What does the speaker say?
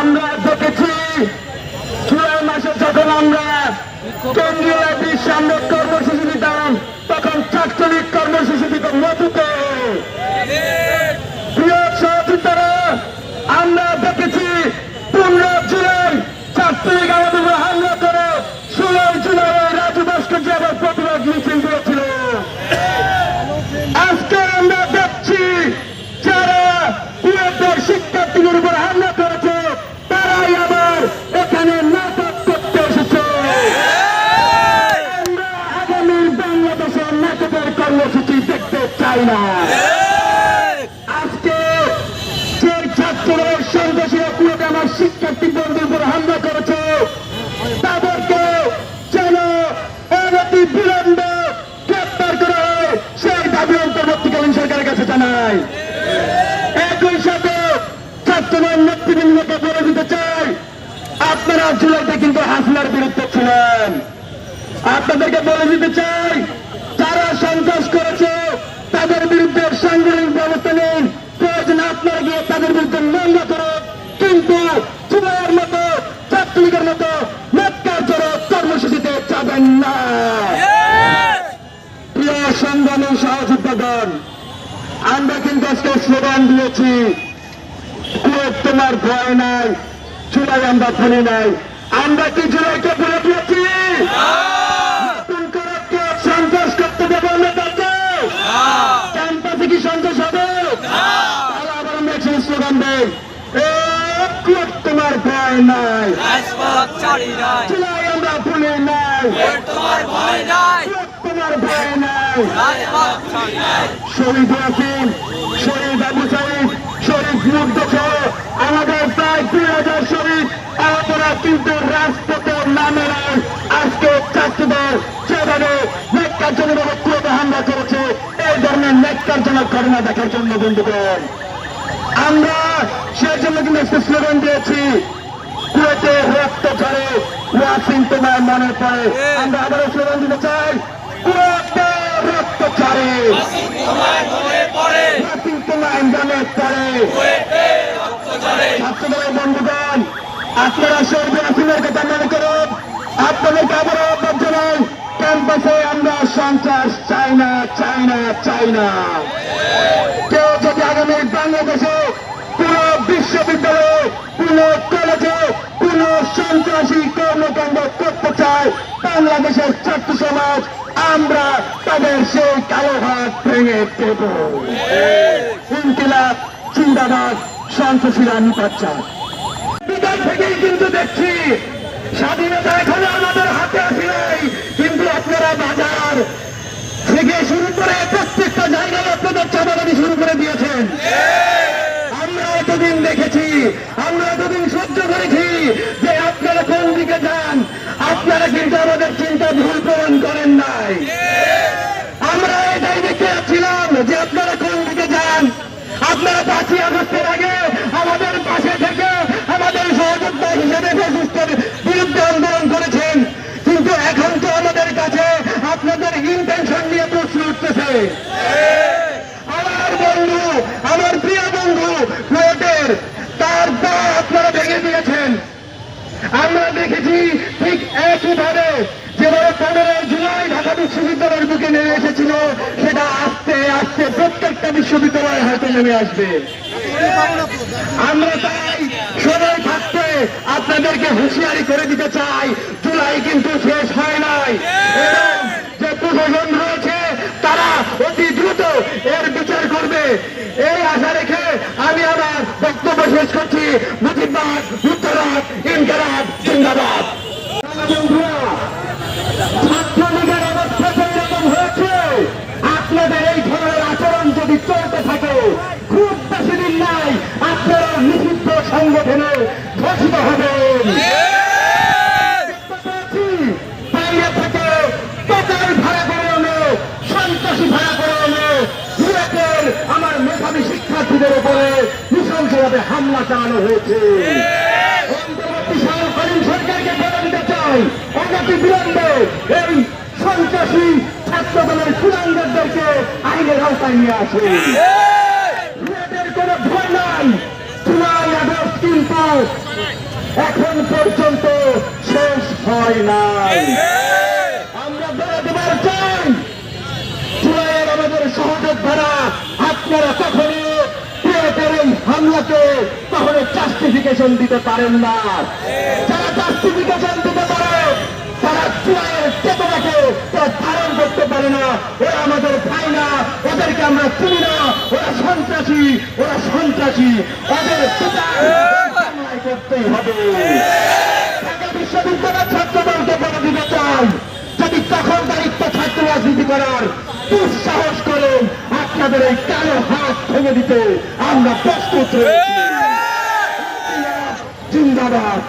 আমরা চাই না। আজকে যে সন্ত্রাসীরা কুয়েতে আমার শিক্ষার্থী বন্ধুর উপর হামলা করেছে, তাদেরকে যেন অনতি গ্রেপ্তার করা হয় দাবি অন্তর্বর্তীকালীন সরকারের কাছে একই সাথে ছাত্রদের নেতৃবৃন্দকে বলে দিতে চাই, আপনারা জুলাইতে কিন্তু হাসিনার বিরুদ্ধে ছিলেন। আপনাদেরকে বলে দিতে চাই, যারা সন্ত্রাস করেছে তাদের বিরুদ্ধে সাংগঠনিক ব্যবস্থা নিন প্রয়োজন আপনারা গিয়ে তাদের বিরুদ্ধে মামলা করো কিন্তু জুলাইয়ের মতো, ছাত্রলীগের মতো নেতার জন্য কর্মসূচিতে যাবেন না। প্রিয় সংগ্রামী সহযোদ্ধাগণ, আমরা কিন্তু আজকে স্লোগান দিয়েছি তোমার ভয় নাই, জুলাই আমরা ভুলি নাই। আমরা কি জুলাইকে ভুলে দিয়েছি নাই। তোমার ভয় নাই। তোমার ভয় নাই। শহীদ ইয়াসিন শহীদ আবু সাইদ। শহীদ মুগ্ধ সহ আমাদের প্রায় দুই হাজার শহীদ। আমরা কিন্তু রাজপথে নামে নাই। আজকে ছাত্রদের যেভাবে নেককারজনক কুয়েতে হামলা করেছে। এই ধরনের নেককারজনক ঘটনা দেখার জন্য বন্ধুগণ আমরা সেই জন্য কিন্তু একটা স্লোগান দিয়েছি কুয়েতে রক্ত ঝরে ওয়াসিং তোমার মনে পড়ে। আমরা আবারও স্লোগান দিতে চাই রক্ত ঝরে। তোমার মনে পড়ে। ছাত্রদলের বন্ধুগণ আপনারা শহীদ কথা মনে করুন। আপনাদেরকে আবারও আহ্বান জানাই ক্যাম্পাসে আমরা সন্ত্রাস চাই না চাই না চাই না। কেউ যদি আগামী বাংলাদেশে কোন কলেজে সন্ত্রাসী কর্মকাণ্ড করতে চায় বাংলাদেশের ছাত্র সমাজ। আমরা তাদের সেই কালো ভেঙে দেব। ইনকিলাব সন্ত্রাসীরা নিপাচ্ছে বিকাল থেকেই কিন্তু দেখছি, স্বাধীনতা এখনও আমাদের হাতে আসে নাই কিন্তু আপনারা বাজার থেকে শুরু করে প্রত্যেকটা জায়গায় আপনাদের চাঁদাবাদি শুরু করে দিয়েছেন আমরা এতদিন দেখেছি আমরা এতদিন সহ্য করেছি যে আপনারা কোন দিকে যান, আপনারা কিন্তু আমাদের চিন্তা ভুল প্রমাণ করেন নাই। আমরা এটাই দেখতে যাচ্ছিলাম যে আপনারা কোন দিকে যান। আপনারা পাঁচই আগস্টের আগে আমাদের পাশে থেকে আমাদের সহযোদ্ধা হিসেবে ফেসিস্টের বিরুদ্ধে আন্দোলন করেছেন। কিন্তু এখন তো আমাদের কাছে আপনাদের ইন্টেনশন নিয়ে প্রশ্ন উঠতেছে আমার বন্ধু আমার প্রিয় বন্ধু কুয়েটের তার পা আপনারা ভেঙে দিয়েছেন আমরা দেখেছি ঠিক একইভাবে যেভাবে পনেরো জুলাই ঢাকা বিশ্ববিদ্যালয়ের বুকে নেমে এসেছিল, সেটা আস্তে আস্তে প্রত্যেকটা বিশ্ববিদ্যালয়ে হয়তো নেমে আসবে। আমরা তাই সবাই থাকতে আপনাদেরকে হুঁশিয়ারি করে দিতে চাই, জুলাই কিন্তু শেষ হয় নাই। যে প্রশাসন রয়েছে, তারা অতি দ্রুত এর বিচার করবে। এই আশা রেখে আমি আমার বক্তব্য শেষ করছি মুজিবাদ উত্তরাত ইনকারাত জিন্দাবাদ বন্ধুরা ছাত্রলীগের অবস্থা যেরকম হয়েছে আপনাদের এই ধরনের আচরণ যদি চলতে থাকে খুব বেশি দিন নাই আপনারা নিষিদ্ধ সংগঠনে ঘোষিত হবেন আমার মেধাবী শিক্ষার্থীদের উপরে নৃশংসভাবে হামলা চালানো হয়েছে। বলে চাই। আইনের আওতায় নিয়ে আসে মেয়েদের কোনো ভয় নাই জুলাই আগস্ট কিন্তু এখন পর্যন্ত শেষ হয় নাই। আমরা দেবার চাই জুলাইয়ের আমাদের সহযোদ্ধারা আপনারা কখনো হামলাকে কখনো জাস্টিফিকেশন দিতে পারেন না। যারা জাস্টিফিকেশন দিতে পারে তারা জুলাইয়ের চেতনাকে তারা ধারণ করতে পারে না। ওরা আমাদের ভাই না ওদেরকে আমরা চিনি না। ওরা সন্ত্রাসী ওরা সন্ত্রাসী। ওদের বাংলায় করতেই হবে। ঢাকা বিশ্ববিদ্যালয়ের যদি তখন দায়িত্ব ছাত্র রাজনীতি করার দুঃসাহস করেন আপনাদের এই কালো হাত ভেঙে দিতে আমরা প্রস্তুত রয়েছি। জিন্দাবাদ।